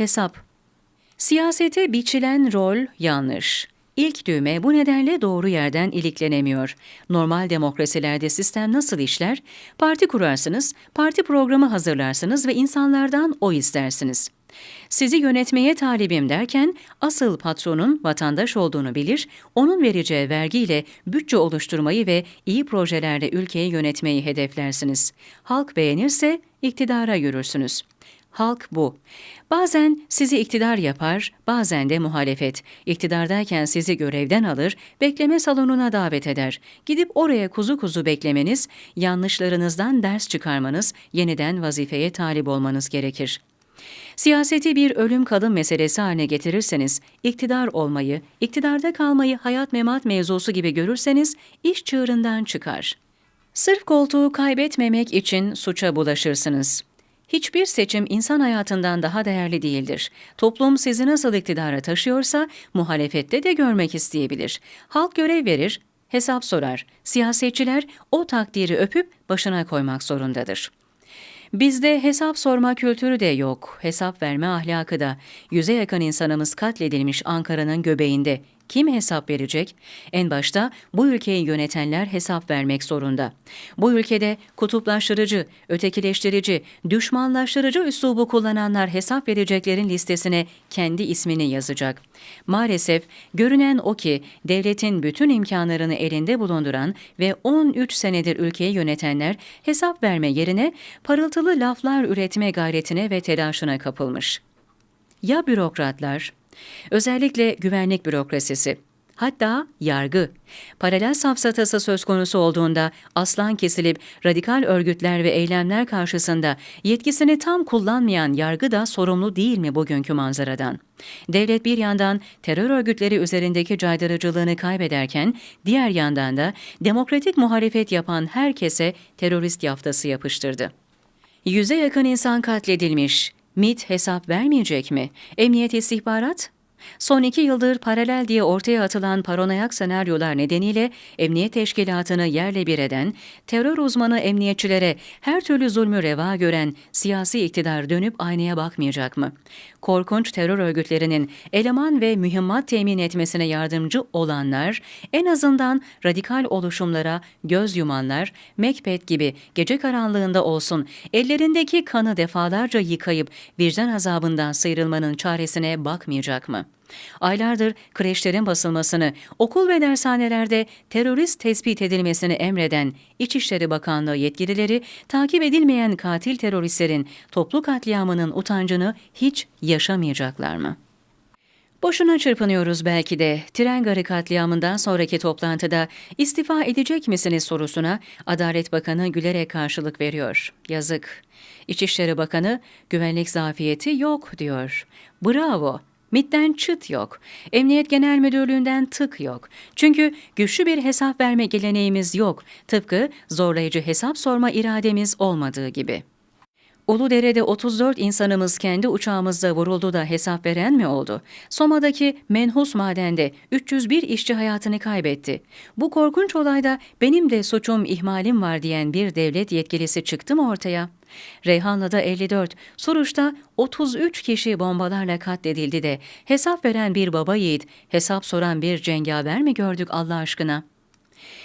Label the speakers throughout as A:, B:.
A: hesap. Siyasete biçilen rol yanlış. İlk düğme bu nedenle doğru yerden iliklenemiyor. Normal demokrasilerde sistem nasıl işler? Parti kurarsınız, parti programı hazırlarsınız ve insanlardan oy istersiniz. Sizi yönetmeye talibim derken asıl patronun vatandaş olduğunu bilir, onun vereceği vergiyle bütçe oluşturmayı ve iyi projelerle ülkeyi yönetmeyi hedeflersiniz. Halk beğenirse iktidara yürürsünüz. Halk bu. Bazen sizi iktidar yapar, bazen de muhalefet. İktidardayken sizi görevden alır, bekleme salonuna davet eder. Gidip oraya kuzu kuzu beklemeniz, yanlışlarınızdan ders çıkarmanız, yeniden vazifeye talip olmanız gerekir. Siyaseti bir ölüm kalım meselesi haline getirirseniz, iktidar olmayı, iktidarda kalmayı hayat memat mevzusu gibi görürseniz iş çığırından çıkar. Sırf koltuğu kaybetmemek için suça bulaşırsınız. Hiçbir seçim insan hayatından daha değerli değildir. Toplum sizi nasıl iktidara taşıyorsa muhalefette de görmek isteyebilir. Halk görev verir, hesap sorar. Siyasetçiler o takdiri öpüp başına koymak zorundadır. Bizde hesap sorma kültürü de yok, hesap verme ahlakı da. Yüze yakın insanımız katledilmiş Ankara'nın göbeğinde. Kim hesap verecek? En başta bu ülkeyi yönetenler hesap vermek zorunda. Bu ülkede kutuplaştırıcı, ötekileştirici, düşmanlaştırıcı üslubu kullananlar hesap vereceklerin listesine kendi ismini yazacak. Maalesef görünen o ki devletin bütün imkanlarını elinde bulunduran ve 13 senedir ülkeyi yönetenler hesap verme yerine parıltılı laflar üretme gayretine ve telaşına kapılmış. Ya bürokratlar? Özellikle güvenlik bürokrasisi. Hatta yargı. Paralel safsatası söz konusu olduğunda aslan kesilip radikal örgütler ve eylemler karşısında yetkisini tam kullanmayan yargı da sorumlu değil mi bugünkü manzaradan? Devlet bir yandan terör örgütleri üzerindeki caydırıcılığını kaybederken diğer yandan da demokratik muhalefet yapan herkese terörist yaftası yapıştırdı. Yüze yakın insan katledilmiş. MIT hesap vermeyecek mi? Emniyet istihbarat? Son iki yıldır paralel diye ortaya atılan paranoyak senaryolar nedeniyle emniyet teşkilatını yerle bir eden, terör uzmanı emniyetçilere her türlü zulmü reva gören siyasi iktidar dönüp aynaya bakmayacak mı? Korkunç terör örgütlerinin eleman ve mühimmat temin etmesine yardımcı olanlar, en azından radikal oluşumlara göz yumanlar, Mekbet gibi gece karanlığında olsun ellerindeki kanı defalarca yıkayıp vicdan azabından sıyrılmanın çaresine bakmayacak mı? Aylardır kreşlerin basılmasını, okul ve dershanelerde terörist tespit edilmesini emreden İçişleri Bakanlığı yetkilileri takip edilmeyen katil teröristlerin toplu katliamının utancını hiç yaşamayacaklar mı? Boşuna çırpınıyoruz belki de. Tren garı katliamından sonraki toplantıda istifa edecek misiniz sorusuna Adalet Bakanı gülerek karşılık veriyor. Yazık. İçişleri Bakanı güvenlik zafiyeti yok diyor. Bravo. MIT'ten çıt yok. Emniyet Genel Müdürlüğü'nden tık yok. Çünkü güçlü bir hesap verme geleneğimiz yok. Tıpkı zorlayıcı hesap sorma irademiz olmadığı gibi. Uludere'de 34 insanımız kendi uçağımızda vuruldu da hesap veren mi oldu? Soma'daki menhus madende 301 işçi hayatını kaybetti. Bu korkunç olayda benim de suçum ihmalim var diyen bir devlet yetkilisi çıktı mı ortaya? Reyhanlı'da 54, Suruç'ta 33 kişi bombalarla katledildi de hesap veren bir baba yiğit, hesap soran bir cengaver mi gördük Allah aşkına?''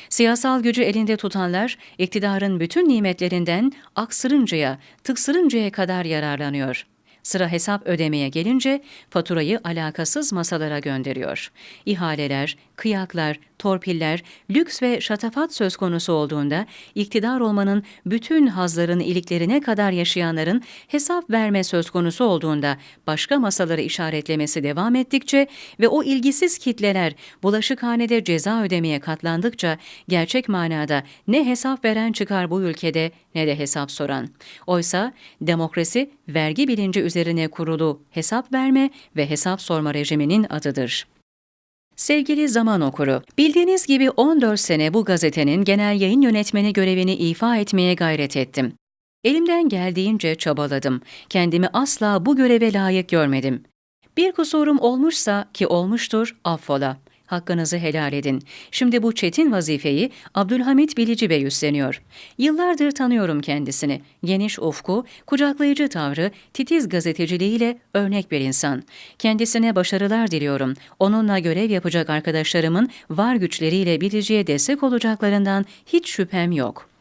A: Siyasal gücü elinde tutanlar iktidarın bütün nimetlerinden aksırıncaya, tıksırıncaya kadar yararlanıyor. Sıra hesap ödemeye gelince faturayı alakasız masalara gönderiyor. İhaleler, kıyaklar, torpiller, lüks ve şatafat söz konusu olduğunda iktidar olmanın bütün hazların iliklerine kadar yaşayanların hesap verme söz konusu olduğunda başka masaları işaretlemesi devam ettikçe ve o ilgisiz kitleler bulaşıkhanede ceza ödemeye katlandıkça gerçek manada ne hesap veren çıkar bu ülkede ne de hesap soran. Oysa demokrasi vergi bilinci üzerine kurulu hesap verme ve hesap sorma rejiminin adıdır. Sevgili Zaman Okuru, bildiğiniz gibi 14 sene bu gazetenin genel yayın yönetmeni görevini ifa etmeye gayret ettim. Elimden geldiğince çabaladım. Kendimi asla bu göreve layık görmedim. Bir kusurum olmuşsa ki olmuştur affola. Hakkınızı helal edin. Şimdi bu çetin vazifeyi Abdülhamit Bilici Bey üstleniyor. Yıllardır tanıyorum kendisini. Geniş ufku, kucaklayıcı tavrı, titiz gazeteciliğiyle örnek bir insan. Kendisine başarılar diliyorum. Onunla görev yapacak arkadaşlarımın var güçleriyle Bilici'ye destek olacaklarından hiç şüphem yok.''